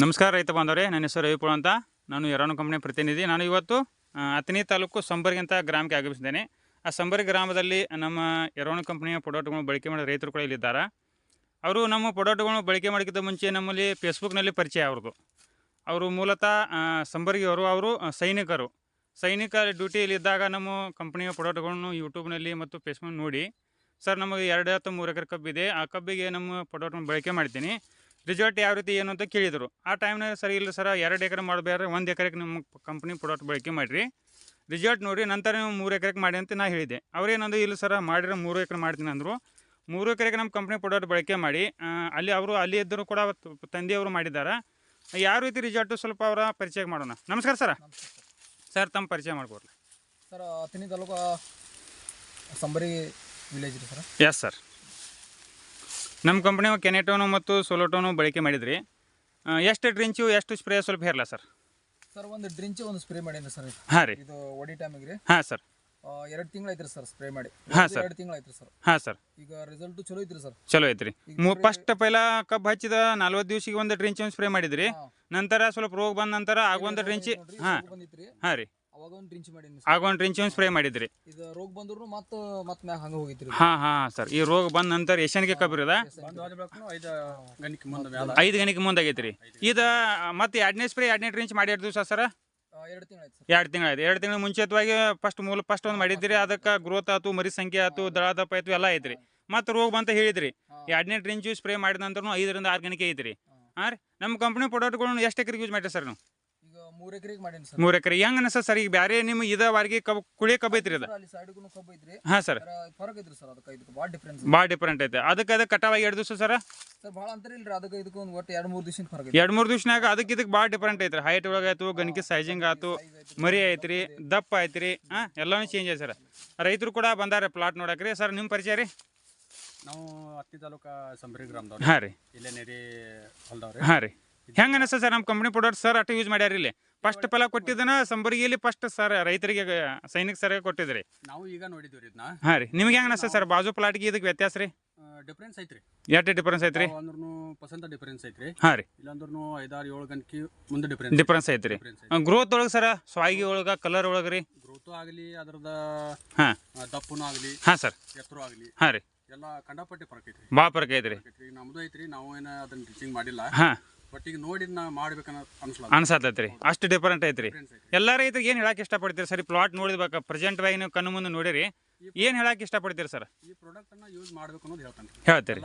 ನಮಸ್ಕಾರ ರೈತ ಬಾಂಧವರೇ, ನನ್ನ ಹೆಸರು ರವಿಪುಳ ಅಂತ. ನಾನು ಯರಾನು ಕಂಪ್ನಿ ಪ್ರತಿನಿಧಿ. ನಾನು ಇವತ್ತು ಹತ್ತನೇ ತಾಲೂಕು ಸಂಬರ್ಗಿ ಅಂತ ಗ್ರಾಮಕ್ಕೆ ಆಗಮಿಸಿದ್ದೇನೆ. ಆ ಸಂಬರ್ಗಿ ಗ್ರಾಮದಲ್ಲಿ ನಮ್ಮ ಯರಾನು ಕಂಪ್ನಿಯ ಪ್ರಾಡಕ್ಟ್ಗಳನ್ನು ಬಳಕೆ ಮಾಡಿದ ರೈತರು ಕೂಡ ಇಲ್ಲಿದ್ದಾರೆ. ಅವರು ನಮ್ಮ ಪ್ರಾಡಕ್ಟ್ಗಳನ್ನು ಬಳಕೆ ಮಾಡೋಕ್ಕಿಂತ ಮುಂಚೆ ನಮ್ಮಲ್ಲಿ ಫೇಸ್ಬುಕ್ನಲ್ಲಿ ಪರಿಚಯ ಅವ್ರದ್ದು. ಅವರು ಮೂಲತಃ ಸಂಬರ್ಗಿಯವರು ಅವರು ಸೈನಿಕರು. ಸೈನಿಕ ಡ್ಯೂಟಿಯಲ್ಲಿದ್ದಾಗ ನಮ್ಮ ಕಂಪ್ನಿಯ ಪ್ರಾಡಕ್ಟ್ಗಳನ್ನು ಯೂಟ್ಯೂಬ್ನಲ್ಲಿ ಮತ್ತು ಫೇಸ್ಬುಕ್ ನೋಡಿ, ಸರ್, ನಮಗೆ ಎರಡು ಅಥವಾ ಮೂರು ಎಕರೆ ಕಬ್ಬಿದೆ. ಆ ಕಬ್ಬಿಗೆ ನಮ್ಮ ಪ್ರಾಡಕ್ಟ್ನ ಬಳಕೆ ಮಾಡ್ತೀನಿ. ರಿಸಲ್ಟ್ ಯಾವ ರೀತಿ ಏನು ಅಂತ ಕೇಳಿದರು. ಆ ಟೈಮ್ನಾಗ ಸರಿ ಇಲ್ಲ ಸರ್ ಎರಡು ಎಕರೆ ಮಾಡಬೇಡ್ರೆ ಒಂದು ಎಕರೆಗೆ ನಿಮ್ಮ ಕಂಪ್ನಿ ಪ್ರಾಡಕ್ಟ್ ಬಳಕೆ ಮಾಡಿರಿ. ರಿಸಲ್ಟ್ ನೋಡಿ ನಂತರ ನೀವು ಮೂರು ಎಕರೆಗೆ ಮಾಡಿ ಅಂತ ನಾ ಹೇಳಿದೆ ಅವ್ರೇನಂದು ಇಲ್ಲ ಸರ್ ಮಾಡಿರೋ ಮೂರು ಎಕರೆ ಮಾಡ್ತೀನಿ ಅಂದರು. ಮೂರು ಎಕರೆಗೆ ನಮ್ಮ ಕಂಪ್ನಿ ಪ್ರಾಡಕ್ಟ್ ಬಳಕೆ ಮಾಡಿ ಅಲ್ಲಿ ಅವರು ಅಲ್ಲಿ ಇದ್ದರೂ ಕೂಡ ತಂದೆಯವರು ಮಾಡಿದ್ದಾರೆ ಯಾವ ರೀತಿ ರಿಸಲ್ಟು ಸ್ವಲ್ಪ ಅವರ ಪರಿಚಯ ಮಾಡೋಣ. ನಮಸ್ಕಾರ ಸರ್ ಸರ್ ತಮ್ಮ ಪರಿಚಯ ಮಾಡ್ಕೊಡ್ರಿ. ಸರ್ ಅತಿನಿ ತಾಲೂಕು ಸಂಬರಿ ವಿಲೇಜ್ ರೀ ಸರ್ ಎಸ್ ಸರ್ ನಮ್ಮ ಕಂಪ್ನಿ ಕೆನೆಟೋನು ಮತ್ತು ಸೊಲೋಟೋನು ಬಳಕೆ ಮಾಡಿದ್ರಿ. ಎಷ್ಟು ಡ್ರಿಂಚು ಎಷ್ಟು ಸ್ಪ್ರೇ ಸ್ವಲ್ಪ ಹೇರಲ್ಲ ಸರ್? ಸರ್ ಒಂದು ಡ್ರಿಂಚ್ ಒಂದು ಸ್ಪ್ರೇ ಮಾಡೀನಿ ಸರ್ ಹಾಂ ರೀ. ಇದು ಒಡಿ ಟೈಮಿಗೆ ರೀ. ಹಾಂ ಸರ್. ಎರಡು ತಿಂಗಳು ಐತ್ರಿ ಸರ್ ಸ್ಪ್ರೇ ಮಾಡಿ. ಹಾ, ಸರ್. ಎರಡು ತಿಂಗಳು ಐತ್ರಿ ಸರ್. ಹಾಂ ಸರ್. ಈಗ ರಿಸಲ್ಟ್ ಚಲೋ ಐತ್ರಿ ಸರ್. ಚಲೋ ಐತ್ರಿ. ಫಸ್ಟ್ ಪೈಲ ಕಬ್ಬು ಹಚ್ಚಿದ ನಲ್ವತ್ತು ದಿವ್ಸಿಗೆ ಒಂದು ಡ್ರಿಂಚ್ ಒಂದು ಸ್ಪ್ರೇ ಮಾಡಿದ್ರಿ. ನಂತರ ಸ್ವಲ್ಪ ರೋಗ ಬಂದ ನಂತರ ಆಗೊಂದು ಡ್ರಿಂಚ್ ಹಾಂ. ಹಾಂ ರೀ. ಅವಾಗ ಒಂದು ಡ್ರಿಂಚ್ ಮಾಡೀನಿ ಸರ್. ಆಗೊಂದು ಡ್ರಿಂಚ್ ಒಂದು ಸ್ಪ್ರೇ ಮಾಡಿದ್ರಿ. ಇದು ರೋಗ ಬಂದ್ರು ಮತ್ತೆ ಮತ್ತೆ ಮ್ಯಾಗ ಹಂಗ ಹೋಗಿತ್ರಿ ಹಾಂ ಹಾಂ ಸರ್. ಈ ರೋಗ ಬಂದ ನಂತರ ಏಷ್ಯನ್ಗೆ ಕಬ್ಬು ಇರೋದ ಐದು ಗಂಟೆಗೆ ಮುಂದಾಗೈತೆ ರೀ ಇದು ಮತ್ತೆ ಎರಡನೇ ಸ್ಪ್ರೇ ಎರಡನೇ ಡ್ರಿಂಚ್ ಮಾಡಿ ಎರಡು ದಿವಸ ಸರ್? ಎರಡು ತಿಂಗಳು ಆಯ್ತು ಸರ್. ಎರಡು ತಿಂಗಳು ಆಯ್ತು. ಎರಡು ತಿಂಗಳು ಮುಂಚಿತವಾಗಿ ಫಸ್ಟ್ ಮೂಲ ಫಸ್ಟ್ ಒಂದು ಮಾಡಿದ್ರಿ. ಅದಕ್ಕೆ ಗ್ರೋತ್ ಆಯ್ತು ಮರಿ ಸಂಖ್ಯೆ ಆಯ್ತು ದಳದಪ್ಪ ಆಯ್ತು ಎಲ್ಲ ಐತ್ರಿ ಮತ್ತೆ ರೋಗ ಬಂತ ಹೇಳಿದ್ರಿ. ಹಾ. ಎರಡನೇ ಡ್ರಿಂಚ್ ಸ್ಪ್ರೇ ಮಾಡಿದ ನಂತರ ಐದರಿಂದ ಆರು ಗಂಟೆ ಐತ್ರಿ. ಹಾ. ಹಾಂ ರೀ? ನಮ್ಮ ಕಂಪ್ನಿ ಪ್ರಾಡಕ್ಟ್ಗಳನ್ನು ಎಷ್ಟು ಎಕರೆಗೆ ಯೂಸ್ ಮಾಡಿರಿ ಸರ್ ನೀವು? ಈಗ ಮೂರು ಎಕರೆಗೆ ಮಾಡೀನಿ ಸರ್. ಮೂರು ಎಕರೆ. ಹೆಂಗೆ ಅನಸ ಸರ್? ಈಗ ಬ್ಯಾರೆ ನಿಮ್ ಇದ ವಾರಿಗೆ ಕಬ್ ಕುಳಿಯ ಕಬ್ಬು ಐತ್ರಿ ಅದು? ಅಲ್ಲಿ ಸೈಡ್ಗೂ ಕಬ್ಬು ಐತ್ರಿ. ಹಾಂ ಸರ್. ಬಾಳ ಫರಕ್ ಐತ್ರಿ ಸರ್ ಅದಕ್ಕೆ ಇದಕ್ಕೆ ಭಾಳ ಡಿಫ್ರೆನ್ಸ್ ಭಾಳ ಡಿಫ್ರೆಂಟ್ ಐತೆ. ಅದಕ್ಕೆ ಅದ ಕಟಾವಾಗಿ ಎರಡು ದಿವಸ ಸರ್? ಸರ್ ಭಾಳ ಅಂತರ ಇಲ್ರಿ ಅದಕ್ಕೆ ಇದಕ್ಕೆ ಒಂದು ಒಟ್ಟು ಎರಡು ಮೂರು ದಿವಸ ಫರಕ್ ಐತಿ ಎರಡು ಮೂರು ದಿವ್ಸನಾಗ ಅದಕ್ಕೆ ಇದಕ್ಕೆ ಭಾಳ ಡಿಫ್ರೆಂಟ್ ಐತ್ರಿ. ಹೈಟ್ ಒಳಗಾಯ್ತು ಗಣಕಿ ಸೈಜಿಂಗ್ ಆಯ್ತು ಮರಿ ಐತ್ರಿ ದಪ್ಪ ಐತ್ರಿ ಹಾ ಎಲ್ಲಾನು ಚೇಂಜ್ ಐತೆ ಸರ್. ರೈತರು ಕೂಡ ಬಂದಾರೆ ಪ್ಲಾಟ್ ನೋಡಕ್ರಿ. ಸರ್ ನಿಮ್ಮ ಪರಿಚಯ ರೀ? ನಾವು ಹತ್ತಿ ತಾಲೂಕ ಸಂಬ್ರಿ ಗ್ರಾಮದವ್ರಿ. ಹಾಂ ರೀ. ಇಲ್ಲೇ ನೆರಿ ಹೊಲ್ದವ್ರಿ ಹಾಂ ರೀ. ಹೆಂಗೆ ಅನಿಸ್ತದೆ ಸರ್ ನಮ್ಮ ಕಂಪ್ನಿ ಪ್ರಾಡಕ್ಟ್ ಸರ್ ಅಟ ಯೂಸ್ ಮಾಡ್ಯಾರ ಇಲ್ಲಿ? ಫಸ್ಟ್ ಫಲ ಕೊಟ್ಟಿದ್ದನ ಸಂಬರ್ಗಿಯಲ್ಲಿ ಫಸ್ಟ್ ಸರ್ ರೈತರಿಗೆ ಸೈನಿಕ ಸರ್ ಕೊಟ್ಟಿದ್ರಿ. ನಾವು ಈಗ ನೋಡಿದ್ವಿ ಇದನ್ನ ಹಾಂ ರೀ. ನಿಮ್ಗೆ ಹೆಂಗ ಅನಿಸ್ತದೆ ಸರ್ ಬಾಜು ಪ್ಲಾಟ್ಗೆ ಇದಕ್ಕೆ ವ್ಯತ್ಯಾಸ ರೀ? ಡಿಫ್ರೆನ್ಸ್ ಐತ್ರಿ. ಎಷ್ಟು ಡಿಫರೆನ್ಸ್ ಐತ್ರಿ? ಅಂದ್ರೂ ಪಸಂತ ಡಿಫ್ರೆನ್ಸ್ ಐತ್ರಿ. ಹಾಂ ರೀ. ಇಲ್ಲಾಂದ್ರೂ ಐದಾರು ಏಳು ಗಂಟೆ ಮುಂದೆ ಡಿಫ್ರೆನ್ಸ್ ಡಿಫರೆನ್ಸ್ ಐತ್ರಿ. ಗ್ರೋತ್ ಒಳಗೆ ಸರ್ ಸ್ವಾಗಿ ಒಳಗೆ ಕಲರ್ ಒಳಗೆ ರೀ? ಗ್ರೋತು ಆಗಲಿ ಅದರದ ಹಾಂ. ದಪ್ಪನು ಆಗಲಿ ಹಾಂ ಸರ್. ಎತ್ತರ ಆಗಲಿ ಹಾಂ ರೀ. ಎಲ್ಲ ಕಂಡಪಟ್ಟಿ ಫರಕ್ ಐತ್ರಿ. ಭಾಳ ಫರಕ್ ಐತ್ರಿ. ನಮ್ದು ಐತ್ರಿ. ನಾವು ಏನು ಅದನ್ನ ಟೀಚಿಂಗ್ ಮಾಡಿಲ್ಲ. ಹಾಂ. ಬಟ್ ಈಗ ನೋಡಿ ನಾ ಮಾಡ್ಬೇಕನ್ನ ಅನ್ಸತ್ತೈತ್ರಿ ಅಷ್ಟು ಡಿಫರೆಂಟ್ ಐತ್ರಿ. ಎಲ್ಲ ರೈತರಿಗೆ ಏನು ಹೇಳಕ್ಕೆ ಇಷ್ಟಪಡ್ತೀರಿ ಸರ್? ಪ್ಲಾಟ್ ನೋಡಿದ್ಬೇಕು ಪ್ರೆಸೆಂಟ್ ಆಗಿ ನೀವು ಕಣ್ಣು ಮುಂದೆ ನೋಡಿರಿ. ಏನು ಹೇಳಕ್ಕೆ ಇಷ್ಟಪಡ್ತೀರಿ ಸರ್? ಈ ಪ್ರಾಡಕ್ಟ್ ಅನ್ನ ಯೂಸ್ ಮಾಡ್ಬೇಕು ಅನ್ನೋದು ಹೇಳ್ತಾನೆ ಹೇಳ್ತೀರಿ.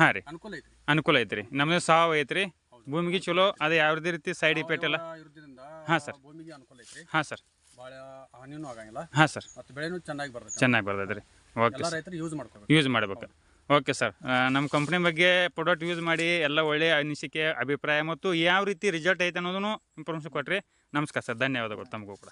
ಹಾ ರೀ. ಅನುಕೂಲ ಐತ್ರಿ. ಅನುಕೂಲ ಐತ್ರಿ. ನಮ್ದು ಸಾವು ಐತ್ರಿ. ಭೂಮಿಗೆ ಚಲೋ ಅದು ಯಾವುದೇ ರೀತಿ ಸೈಡ್ ಇಫೆಕ್ಟ್ ಎಲ್ಲ. ಇರೋದ್ರಿಂದ ಹಾ, sir. ಭೂಮಿಗೆ ಅನುಕೂಲ ಐತ್ರಿ. ಹಾಂ ಸರ್. ಭಾಳ ಹಾನಿನೂ ಆಗಂಗಿಲ್ಲ. ಹಾಂ ಸರ್. ಮತ್ತು ಬೆಳೆನೂ ಚೆನ್ನಾಗಿ ಚೆನ್ನಾಗಿ ಬರ್ತೈತೆ ರೀ ಓಕೆ ಎಲ್ಲ ರೈತರು ಯೂಸ್ ಮಾಡ್ಕೋಬೇಕು. ಯೂಸ್ ಮಾಡ್ಬೇಕು. Okay sir. ನಮ್ಮ ಕಂಪ್ನಿ ಬಗ್ಗೆ ಪ್ರಾಡಕ್ಟ್ ಯೂಸ್ ಮಾಡಿ ಎಲ್ಲ ಒಳ್ಳೆಯ ಅನಿಸಿಕೆ, ಅಭಿಪ್ರಾಯ ಮತ್ತು ಯಾವ ರೀತಿ ರಿಸಲ್ಟ್ ಐತೆ ಅನ್ನೋದನ್ನು ಇನ್ಫಾರ್ಮೇಷನ್ ಕೊಟ್ರಿ. ನಮಸ್ಕಾರ ಸರ್. ಧನ್ಯವಾದಗಳು. ತಮಗೂ ಕೂಡ.